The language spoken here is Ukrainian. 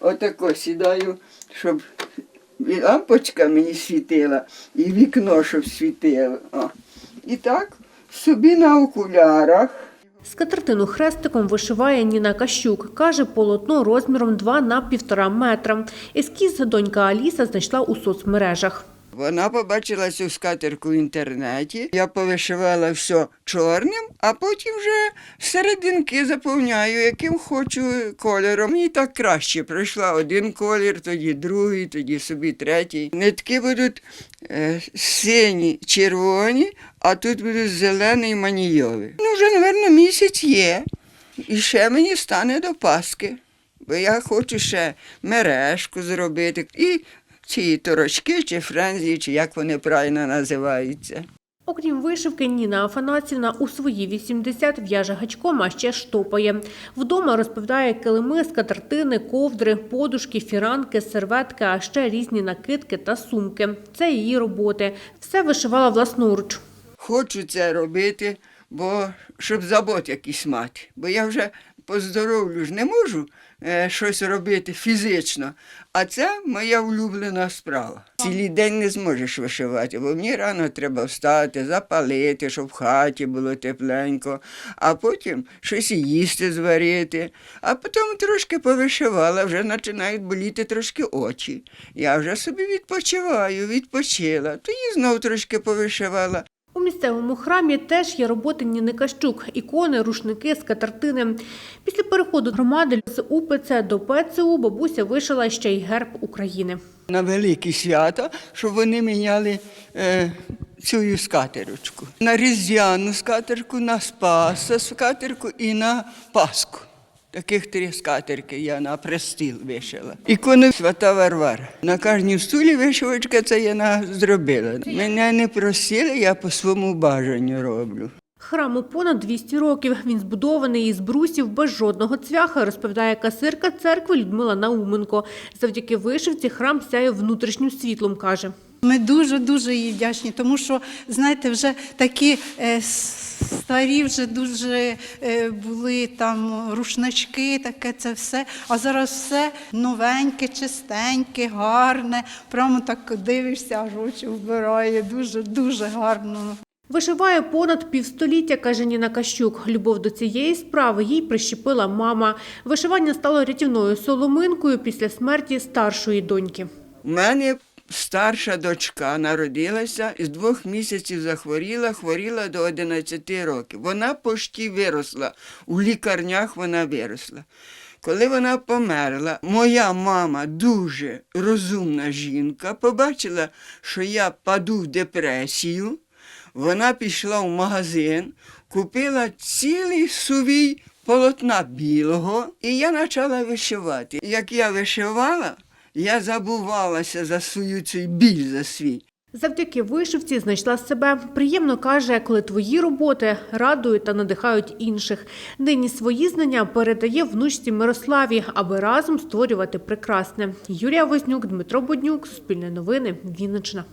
Отако сідаю, щоб і лампочка мені світила, і вікно, щоб світило. О. І так собі на окулярах. Скатертину хрестиком вишиває Ніна Кащук. Каже, полотно розміром 2 на 1,5 метра. Ескіз донька Аліса знайшла у соцмережах. Вона побачила цю скатерку в інтернеті. Я повишивала все чорним, а потім вже серединки заповняю, яким хочу кольором. Мені так краще. Пройшла один колір, тоді другий, тоді собі третій. Нитки будуть е, сині, червоні, а тут будуть зелений манійовий. Ну, вже, мабуть, місяць є. І ще мені стане до Паски. Бо я хочу ще мережку зробити. І ці торочки, чи френзі, чи як вони правильно називаються. Окрім вишивки, Ніна Афанасівна у свої 80 в'яже гачком, а ще штопає. Вдома розповідає килими, скатертини, ковдри, подушки, фіранки, серветки, а ще різні накидки та сумки. Це її роботи. Все вишивала власноруч. Хочу це робити, бо щоб забот якийсь мати. Бо я вже по здоров'ю ж не можу е, щось робити фізично. А це моя улюблена справа. Цілий день не зможеш вишивати, бо мені рано треба встати, запалити, щоб в хаті було тепленько, а потім щось їсти зварити. А потім трошки повишивала, вже починають боліти трошки очі. Я вже собі відпочиваю, відпочила. Тоді знов трошки повишивала. Місцевому храмі теж є роботи Ніни Кащук – ікони, рушники, скатертини. Після переходу громади з УПЦ до ПЦУ бабуся вишила ще й герб України. на великі свята, щоб вони міняли е, цю скатерочку. На різдвяну скатерку, на Спаса скатерку і на Пасху. Таких три скатерки я на престіл вишила. Ікону свята Варвара. На кожній стулі вишивочка це я на- зробила. Мене не просили, я по своєму бажанню роблю. Храму понад 200 років. Він збудований із брусів без жодного цвяха, розповідає касирка церкви Людмила Науменко. Завдяки вишивці храм сяє внутрішнім світлом, каже. Ми дуже дуже їй вдячні, тому що знаєте, вже такі е, старі, вже дуже е, були там рушнички, таке це все. А зараз все новеньке, чистеньке, гарне. Прямо так дивишся, аж очі вбирає. Дуже дуже гарно. Вишиває понад півстоліття, каже Ніна Кащук. Любов до цієї справи їй прищепила мама. Вишивання стало рятівною соломинкою після смерті старшої доньки. У мене старша дочка народилася з двох місяців захворіла, хворіла до 11 років. Вона почти виросла. У лікарнях вона виросла. Коли вона померла, моя мама дуже розумна жінка, побачила, що я паду в депресію. Вона пішла в магазин, купила цілий сувій полотна білого, і я почала вишивати. Як я вишивала, я забувалася за свою цей біль за свій. Завдяки вишивці знайшла себе. Приємно каже, коли твої роботи радують та надихають інших. Нині свої знання передає внучці Мирославі, аби разом створювати прекрасне. Юрія Вознюк, Дмитро Боднюк, Суспільне новини, Вінниччина.